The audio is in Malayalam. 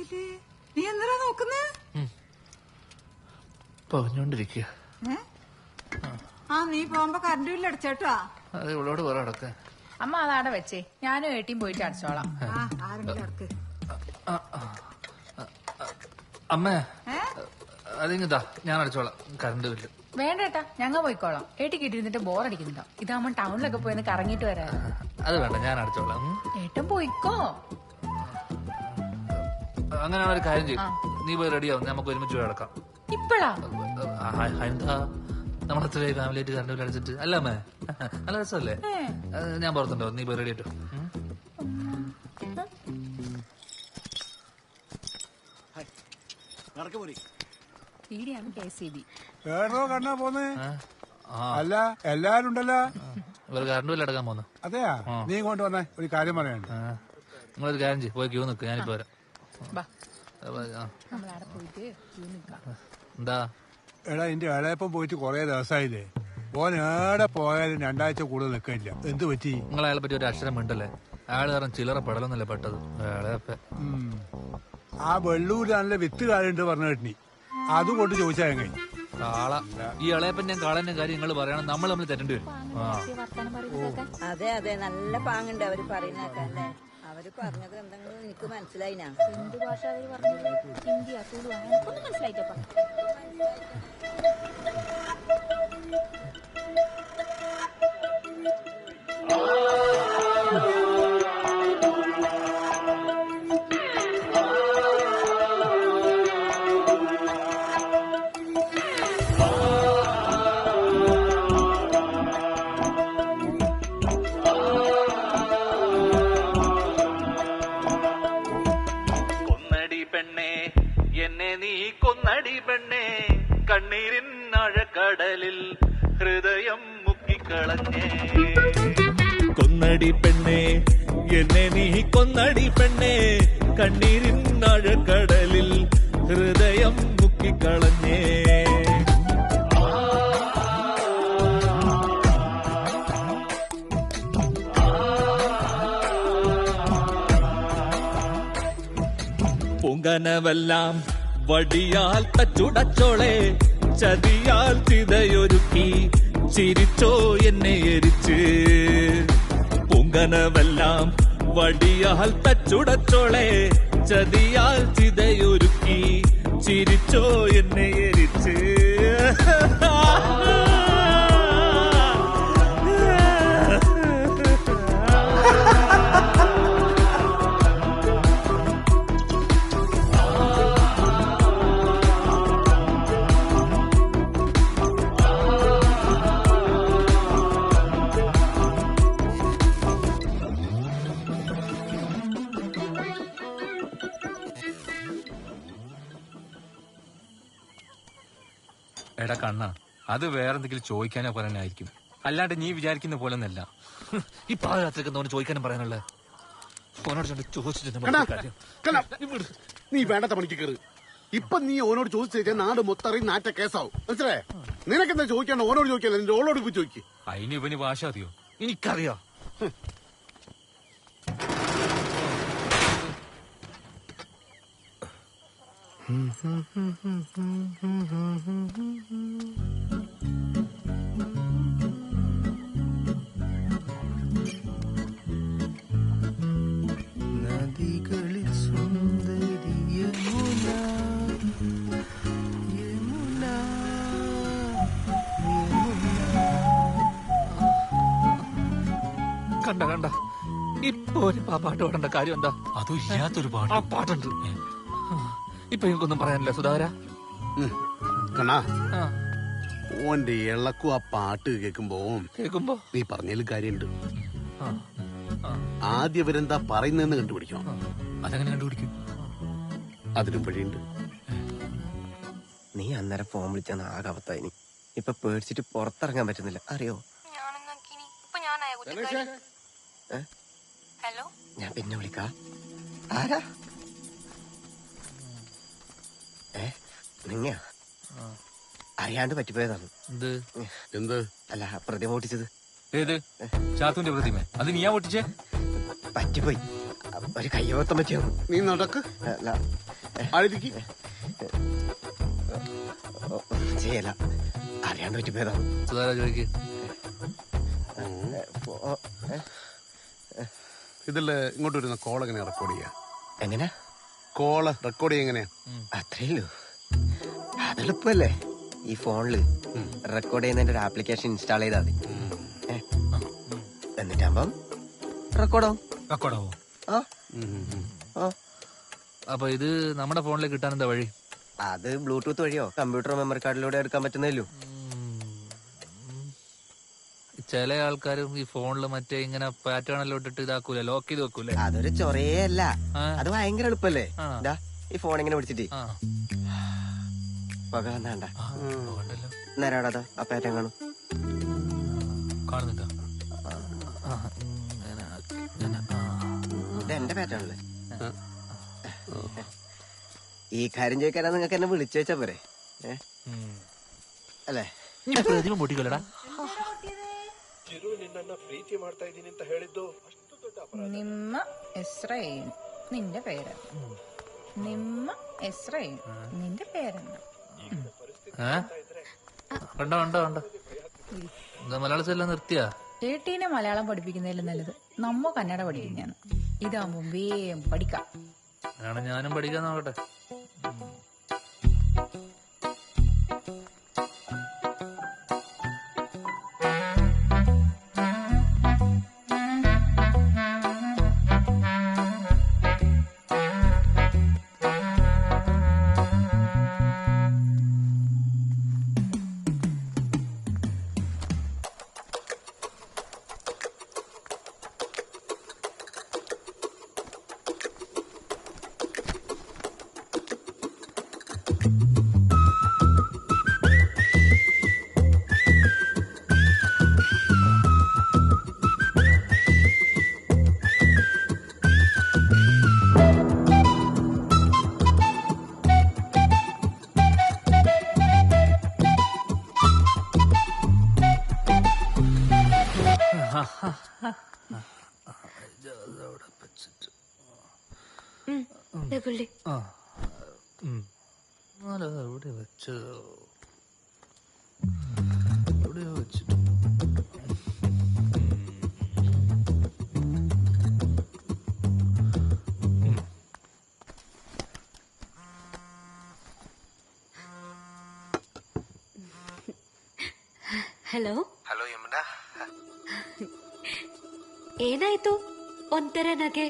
ആളില്ലേ നീ എന്തിനാ നോക്കുന്നേ? പറഞ്ഞോണ്ടിരിക്കുക ആ നീ പോകുമ്പോ കറണ്ട് ബില്ല് അടച്ചേട്ടാ അത് ഇവളോട് പറ അടക്കാൻ അമ്മ അതാടെ വെച്ചേ. ഞാനും ഏട്ടിയും പോയിട്ട് അടിച്ചോളാം. ആ ആരെങ്കിലും അടക്ക്. അമ്മേ അതിങ്ങതാ. ഞാൻ അടിച്ചോളാം. കറണ്ട് ബില്ല് വേണ്ട ഞങ്ങ ഞങ്ങൾ പോയിക്കോളാം. ഏട്ടിക്ക് ഇട്ടിരുന്നിട്ട് ബോറടിക്കുന്നുണ്ടോ? ഇതാവുമ്പോ ടൗണിലൊക്കെ പോയിന്ന് കറങ്ങിയിട്ട് വരാ അത് വേണ്ട ഞാൻ അടിച്ചോളാം. ഏട്ടൻ പോയിക്കോ? അങ്ങനെ ഒരു കാര്യം ചെയ്യും. നീ പോയി റെഡിയാവും നമുക്ക് ഒരുമിച്ച് പോയി അടക്കാം ഇപ്പഴാ എന്താ? നമ്മുടെ അത്ര ഫാമിലി ആയിട്ട് കറണ്ട് ബില്ല് അടിച്ചിട്ട് അല്ല അമ്മേ. നല്ല രസമല്ലേ? ഞാൻ പുറത്തുണ്ടോ. നീ പോയി റെഡി ആയിട്ടോ ഉം. പീടിയാണ് കെ സി ബി. വേറോ കണ്ണാ പോന്നേ? അല്ല എല്ലാരും ഉണ്ടല്ലോ. ഇവർ കറണ്ട് ബില്ല് അടക്കാൻ പോന്നു. അതെയാ? നീ വന്നേ. ഒരു കാര്യം പറയാനുണ്ട്. നിങ്ങളൊരു കാര്യം ചെയ്യും. പോയി ക്യൂ നിൽക്ക് ഞാനിപ്പോ വരാം. എന്താ? എടാ എന്റെ ഇളയപ്പം പോയിട്ട് കൊറേ ദിവസമായില്ലേ? ഓൻ ഏടെ പോയാലും രണ്ടാഴ്ച കൂടുതൽ നിൽക്കില്ല. എന്ത് പറ്റി? നിങ്ങൾ അയാളെ പറ്റി ഒരു അക്ഷരം മിണ്ടല്ലേ? അയാൾ കാരണം ചില്ലറ പെടലൊന്നുമില്ല പെട്ടത്. ആ വെള്ളൂരാണല്ലേ വിത്ത് കാലുണ്ട് പറഞ്ഞു കേട്ടി അതുകൊണ്ട് ചോദിച്ചാ എങ്ങനെ കാള. ഈ ഇളയപ്പൻ ഞാൻ കാളന്റെ കാര്യം നിങ്ങൾ പറയണം. നമ്മൾ നമ്മൾ തെറ്റേണ്ടി വരും. ആ. അതെ അതെ. നല്ല പാങ്ങുണ്ട് അവർ പറയുന്നേക്കാം അല്ലേ? അവർ പറഞ്ഞത് എന്തെങ്കിലും എനിക്ക് മനസ്സിലായിനാ. എന്ത് ഭാഷ അവർ പറഞ്ഞത്? ഹിന്ദിയാ തുളു എനിക്കൊന്നും മനസ്സിലായിട്ടപ്പ കണ്ണീരിൻ ആഴക്കടലിൽ ഹൃദയം മുക്കിക്കളഞ്ഞേ. കൊന്നടി പെണ്ണേ എന്നെ നീ കൊന്നടി പെണ്ണേ. കണ്ണീരിൻ ആഴക്കടലിൽ ഹൃദയം മുക്കിക്കളഞ്ഞേ. പൊങ്കനവെല്ലാം വടിയാൽ തച്ചുടച്ചോളെ. ചതിയാൽ ചിതയൊരുക്കി ചിരിച്ചോ എന്നെ എരിച്ച്. പൊങ്കനവെല്ലാം വടിയാൽ തച്ചുടച്ചോളെ ചതിയാൽ ചിതയൊരുക്കി ചിരിച്ചോ എന്നെ എരിച്ച്. എടാ കണ്ണ അത് വേറെന്തെങ്കിലും ചോദിക്കാനോ പറയാനായിരിക്കും അല്ലാണ്ട് നീ വിചാരിക്കുന്ന പോലെ ഒന്നല്ല ഈ പാതിരാത്രിക്ക് എന്തോന്ന് ചോദിക്കാനും പറയാനുള്ളത് ഫോനോട് ചോദിച്ചു ചോദിച്ചിട്ട്? നീ വേണ്ടാത്ത പണിക്ക് കയറി ഇപ്പൊ നീ ഓനോട് ചോദിച്ചു നാട് മൊത്തം അറിയും നാറ്റ കേസാവും. മനസ്സിലായേ? നിനക്കെന്താ ചോദിക്കാണ്ട് ഓനോട് ചോദിക്കാൻ നിന്റെ ഓളോട് പോയി ചോദിക്കും. അതിന് ഇവന് ഭാഷ അറിയോ? എനിക്കറിയാം. കണ്ട കണ്ട. ഇപ്പൊ ഒരു പാട്ട് പാടേണ്ട കാര്യം എന്താ? അതും ഇല്ലാത്തൊരു പാട്ട്. ആ പാട്ടുണ്ട്. ഇപ്പൊ എനിക്കൊന്നും പറയാനില്ല സുധാകര. കണ്ണാ ആ. ഓന്റെ ഇളക്കും ആ പാട്ട് കേൾക്കുമ്പോ കേൾക്കുമ്പോ? നീ പറഞ്ഞതിൽ കാര്യമുണ്ട്. ആ ആ. ആദ്യം ഇവരെന്താ പറയുന്നതെന്ന് കണ്ടുപിടിക്കണം. അതങ്ങനെ കണ്ടുപിടിക്കും? അതിനും വഴിയുണ്ട്. നീ അന്നേരം ഫോൺ വിളിച്ചാന്ന് ആകെ അവത്തായിനി ഇപ്പൊ പേടിച്ചിട്ട് പുറത്തിറങ്ങാൻ പറ്റുന്നില്ല. അറിയോ? ഇപ്പൊ ഞാനായ കുറ്റക്കാരി ഹലോ? ഞാൻ പിന്നെ വിളിക്കാ. ആരാ? നിങ്ങ അറിയാണ്ട് പറ്റിപ്പോയതാണ്. എന്ത്? എന്ത്? അല്ല പ്രതിമ ഓട്ടിച്ചത് ഏത്? ചാത്തുവിന്റെ പ്രതിമ. അത് നീയാ ഓട്ടിച്ചേ പറ്റിപ്പോയി. ഒരു കയ്യവത്തം പറ്റിയോ? നീ നടക്ക്. ചെയ്യല അറിയാണ്ട് പറ്റിപ്പോയതാണ്. സുധാര ചോദിക്ക് ഇതിൽ ഇങ്ങോട്ട് വരുന്ന കോൾ എങ്ങനെയാ റെക്കോർഡ് ചെയ്യാ? എങ്ങനെ? കോൾ റെക്കോർഡ് എങ്ങനെയാ? അത്രയുള്ളൂ അതെളുപ്പല്ലേ ഈ ഫോണിൽ റെക്കോർഡ് ചെയ്യുന്നതിന്റെ ഒരു ആപ്ലിക്കേഷൻ ഇൻസ്റ്റാൾ ചെയ്താൽ മതി? എന്നിട്ടാകുമ്പം റെക്കോർഡാവും റെക്കോർഡാവോ അപ്പൊ ഇത് നമ്മുടെ ഫോണിൽ കിട്ടാൻ എന്താ വഴി? അത് ബ്ലൂടൂത്ത് വഴിയോ? കമ്പ്യൂട്ടർ മെമ്മറി കാർഡിലൂടെ എടുക്കാൻ പറ്റുന്നല്ലോ ചില ആൾക്കാരും ഈ ഫോണിൽ മറ്റേ ഇങ്ങനെ പാറ്റേൺ എല്ലാം ഇട്ടിട്ട് ഇതാക്കൂലേ? ലോക്ക് ചെയ്ത് വെക്കൂലേ? അതൊരു ചൊറയല്ല അത് ഭയങ്കര എളുപ്പല്ലേ? ദാ, ഈ ഫോൺ ഇങ്ങനെ പിടിച്ചിട്ട് ആ. വക വന്നാണ്ട. ആ, ഉണ്ടല്ലോ. നേരാടാ ആ പാറ്റേൺ കാണും. കാണുന്നുണ്ടോ? ആ, ഇങ്ങനെ ആക്കി, ഇങ്ങനെ, ആ. ഇത് എന്റെ പാറ്റേൺ ഈ കാര്യം ചോദിക്കാനാ നിങ്ങൾക്ക് എന്നെ വിളിച്ചു വെച്ചാ പോരെ? ഏ? ഉം. അല്ലേ? പ്രതിമ പൊട്ടിക്കലടാ നിമ്മ എസ്രയേൻ നിന്റെ പേര് നിമ്മ എസ്രയേൻ നിന്റെ പേരെന്താ ഏ കണ്ടോ കണ്ടോ കണ്ടോ എന്താ മലയാളത്തിൽ എല്ലാം നിർത്തിയാ ഏട്ടീനെ മലയാളം പഠിപ്പിക്കുന്നതിലും നല്ലത്. നമ്മ കന്നഡ പഠിക്കുന്നതാണ് ഇതാകുമ്പോ വേഗം പഠിക്കാം. ഞാനും പഠിക്കാൻ നോക്കട്ടെ. പുള്ളി ആ ഉം. എന്നാലും അത് എവിടെ വെച്ചതോ എവിടെയോ വെച്ചിട്ട് ಹಲೋ ಹಲೋ ಯಮುನ ಏನಾಯ್ತು ಒಂಥರ ನಗೆ